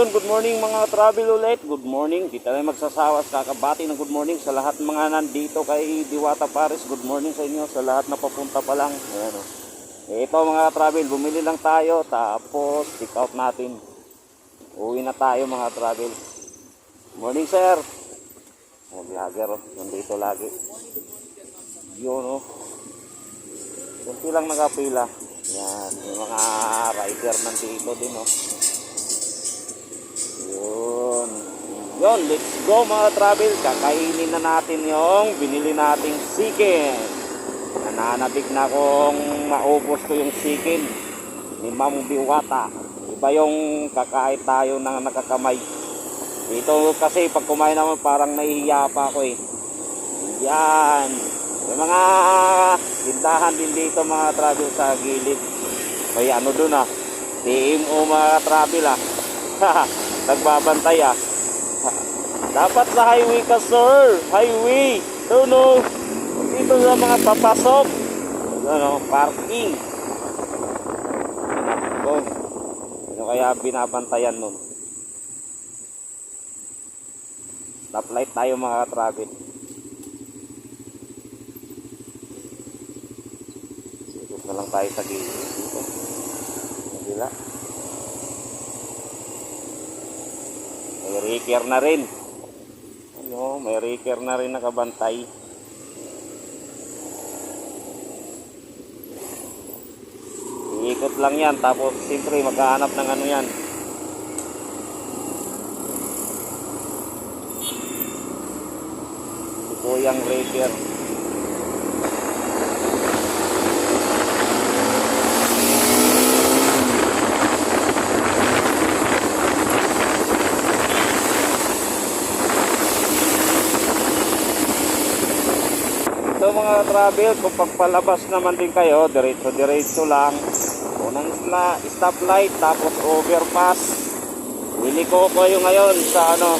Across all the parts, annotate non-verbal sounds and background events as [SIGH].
Yun, good morning mga travel ulit. Good morning. Di tayo magsasawas kakabati ng good morning sa lahat mga nandito kay Diwata Paris. Good morning sa inyo sa lahat na papunta pa lang. Ayan o. Ito mga travel, bumili lang tayo tapos check out natin. Uwi na tayo mga travel. Morning sir. Oh, vlogger oh. Nandito lagi. Yun oh. Kunti lang nakapila. Yan, yung mga rider nandito din oh. Yun, let's go mga travel. Kakainin na natin yung binili nating chicken. Nananabik na kung maubos ko yung chicken ni Ma'am Biwata. Iba yung kakain tayo ng nakakamay. Dito kasi pag kumain naman parang nahihiya pa ako eh. Yan. Yung mga tindahan din dito mga travel sa gilid. May ano dun ah. TMO mga travel ah. [LAUGHS] Nagbabantay ah. Dapat sa highway ka sir. Highway. No. Dito sa mga papasok. Ano, parking. Ano, ano kaya binabantayan nun? Stoplight tayo mga travel. Ikot na lang tayo sa gilid dito. Nabila. May reker na rin. Ano, may reker na rin nakabantay. Iikot lang yan. Tapos, siyempre, maghahanap ng ano yan. Si Kuyang reker. So mga travel, kung pagpalabas naman din kayo, diretso-diretso lang. Unang isla, stoplight, tapos overpass. Willy ko kayo ngayon sa ano,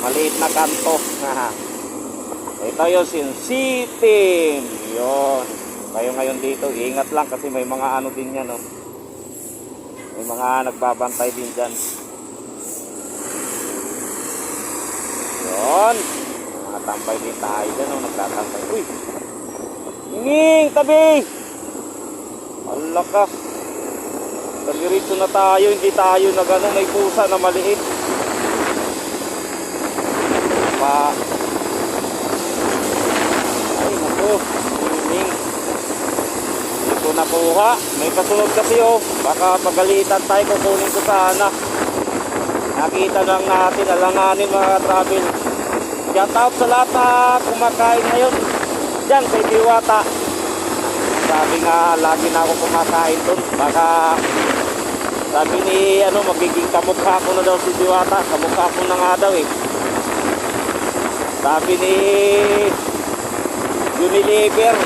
maliit na kanto. [LAUGHS] Ito yung Sin City. Yun. Kayo ngayon dito, ingat lang kasi may mga ano din yan. Oh. May mga nagbabantay din dyan. Yun. Nakatambay din tayo dyan, oh, nagtatambay. Uy! Nging! Tabi! Ala ka! Tagirito na tayo, hindi tayo nag ano, may pusa na maliit. Pa. Ay, naku. Nging. Hindi ko nakuha. May kasunod kasi oh. Baka pagalitan tayo, kukunin ko sana. Nakita lang natin, alanganin mga travel. Shout out sa lahat na kumakain ngayon. Diyan kay Diwata. Sabi nga, lagi na ako kumakain doon. Baka sabi ni ano, magiging kamukha ko na daw si Diwata. Kamukha ko na nga daw eh. Sabi ni Unilever.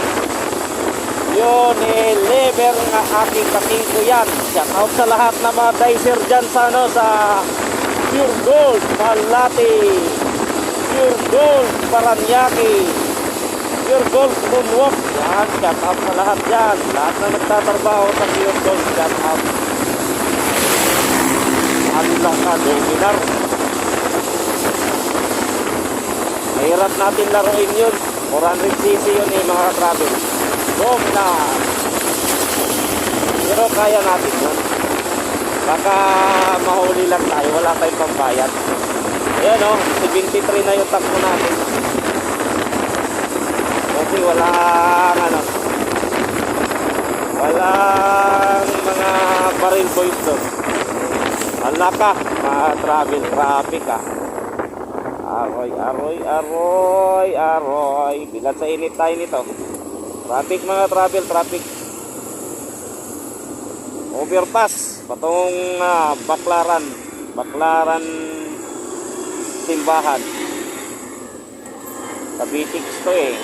Unilever nga aking katingko yan. Shout out sa lahat na mga dicer dyan sa ano, sa Pure Gold, Malati. Pure Gold Paranaque. Pure Gold Moonwalk yan, shout out sa lahat yan. Lahat na nagtatrabaho sa Pure Gold shout out ano lang ka, dominar mahirap natin laruin yun. 400cc yun eh mga travel dominar pero kaya natin yun. Baka mahuli lang tayo. Wala tayong pambayad Ayan o, 73 na yung takbo natin. Kasi walang ano, walang mga baril boys doon. Wala ka, mga travel, traffic ah. Aroy, aroy, aroy, aroy. Bilat sa init tayo nito. Traffic mga travel, traffic. Overpass, patong ah, Baklaran. Baklaran simbahan. Sa Bitix to eh.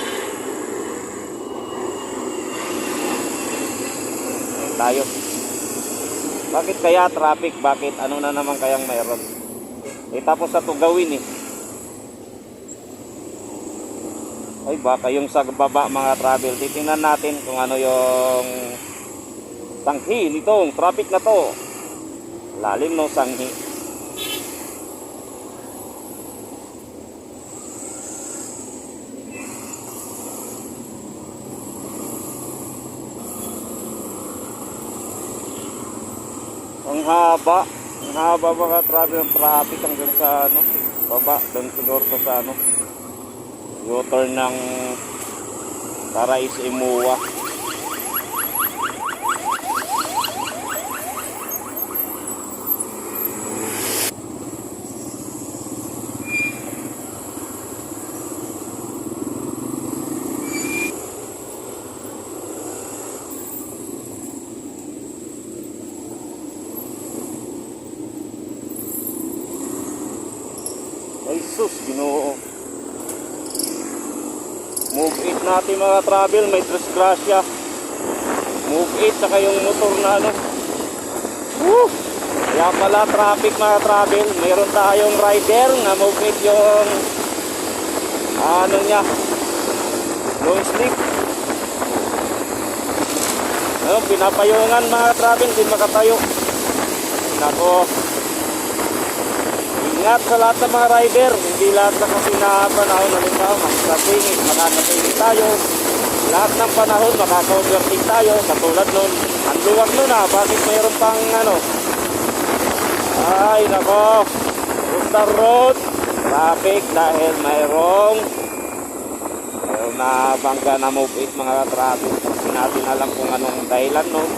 Tayo. Bakit kaya traffic? Bakit? Ano na naman kayang mayroon? Eh tapos sa to gawin eh. Ay baka yung sa baba mga travel. Titingnan natin kung ano yung tanghi nitong traffic na to. Lalim no sanghi. Ang haba. Ang haba mga travel ng traffic hanggang sa ano, baba. Doon siguro sa ano, U-turn ng Tarais Imuwa. Ay sus, ginoo. Move it natin mga travel, may disgrasya. Move it, saka yung motor na ano. Woo! Kaya pala traffic mga travel, mayroon tayong rider na move it yung ano niya, yung stick. Ano, pinapayungan mga travel, hindi makatayo. Nako, Ingat sa lahat ng mga rider, hindi lahat na kasi na panahon halimbawa makakasingit, makakasingit tayo. Lahat ng panahon makaka-overtake tayo, katulad nun. Ang luwag nun ah, bakit mayroon pang ano? Ay nako, Coastal Road, traffic dahil mayroong mayroong na bangga na move it mga traffic. Hindi natin alam kung anong dahilan nun.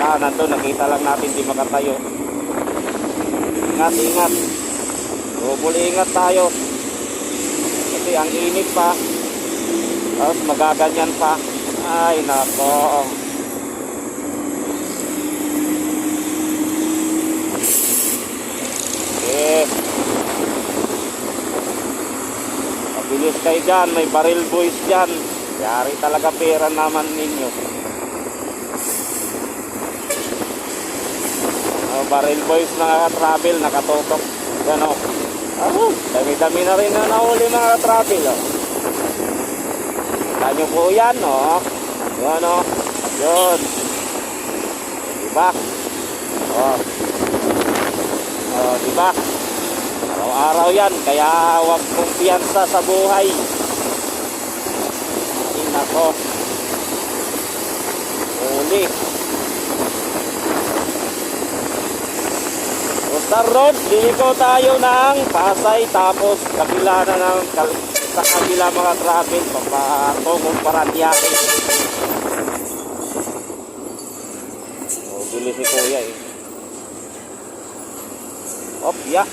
At nandun, nakita lang natin di makatayo. Ingat, ingat. Double ingat tayo. Kasi ang init pa. Tapos magaganyan pa. Ay, nako. Okay. Pabilis kayo dyan. May barrel boys dyan. Yari talaga pera naman ninyo. Oh, barrel boys mga travel nakatotok. Yan o. Oh, dami-dami na rin na nahuli mga travel. Oh. Kita nyo po yan o. Oh. Yan o. Yun. Diba? Oh. Oh, diba? Araw-araw yan. Kaya huwag kumpiyansa sa buhay. Ay, nako. Huli. Coastal Road, tayo ng Pasay tapos kabila na ng sa kabila mga traffic papatungong Paranaque. Oh, bili si Kuya eh. Op, ya.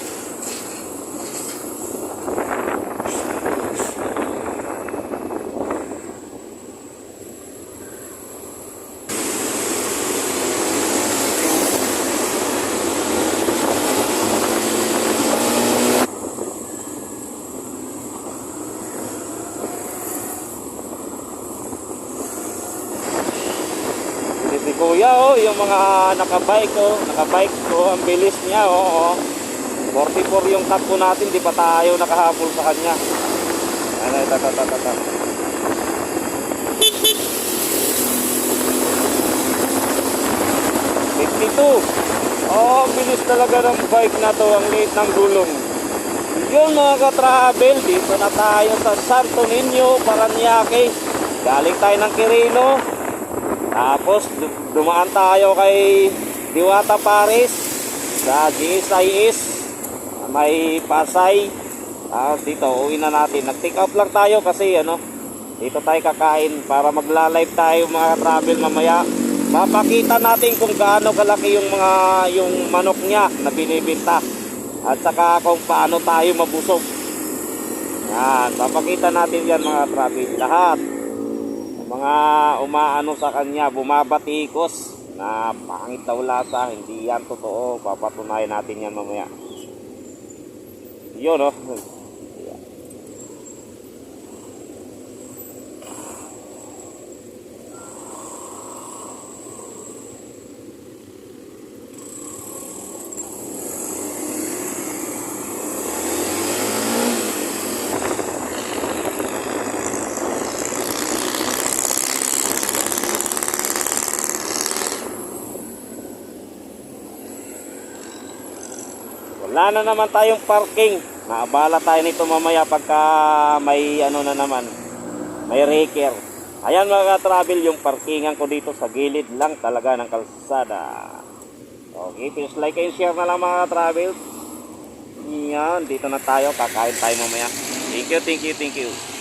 Kuya oh, yung mga nakabike oh, nakabike ko, ang bilis niya oh. oh. 44 yung takbo natin, di pa tayo nakahabol sa kanya. Ano, ito, ito, ito, ito. Oh, ang bilis talaga ng bike na to, ang liit ng gulong. Yun mga ka-travel, dito na tayo sa Santo Niño, Paranaque. Galing tayo ng Quirino. Tapos du- dumaan tayo kay Diwata Paris sa GSIS may Pasay. Ah, dito uwi na natin. Nag-take off lang tayo kasi ano, dito tayo kakain para magla-live tayo mga travel mamaya. Mapakita natin kung gaano kalaki yung mga yung manok niya na binibenta. At saka kung paano tayo mabusog. Yan, papakita natin yan mga travel lahat mga umaano sa kanya, bumabatikos na pangit daw lasa, hindi yan totoo. Papatunayan natin yan mamaya. Yun, oh. Wala na naman tayong parking. Naabala tayo nito mamaya pagka may ano na naman. May raker. Ayan mga travel yung parkingan ko dito sa gilid lang talaga ng kalsada. Okay, please like and share na lang mga travel. Yan, dito na tayo. Kakain tayo mamaya. Thank you, thank you, thank you.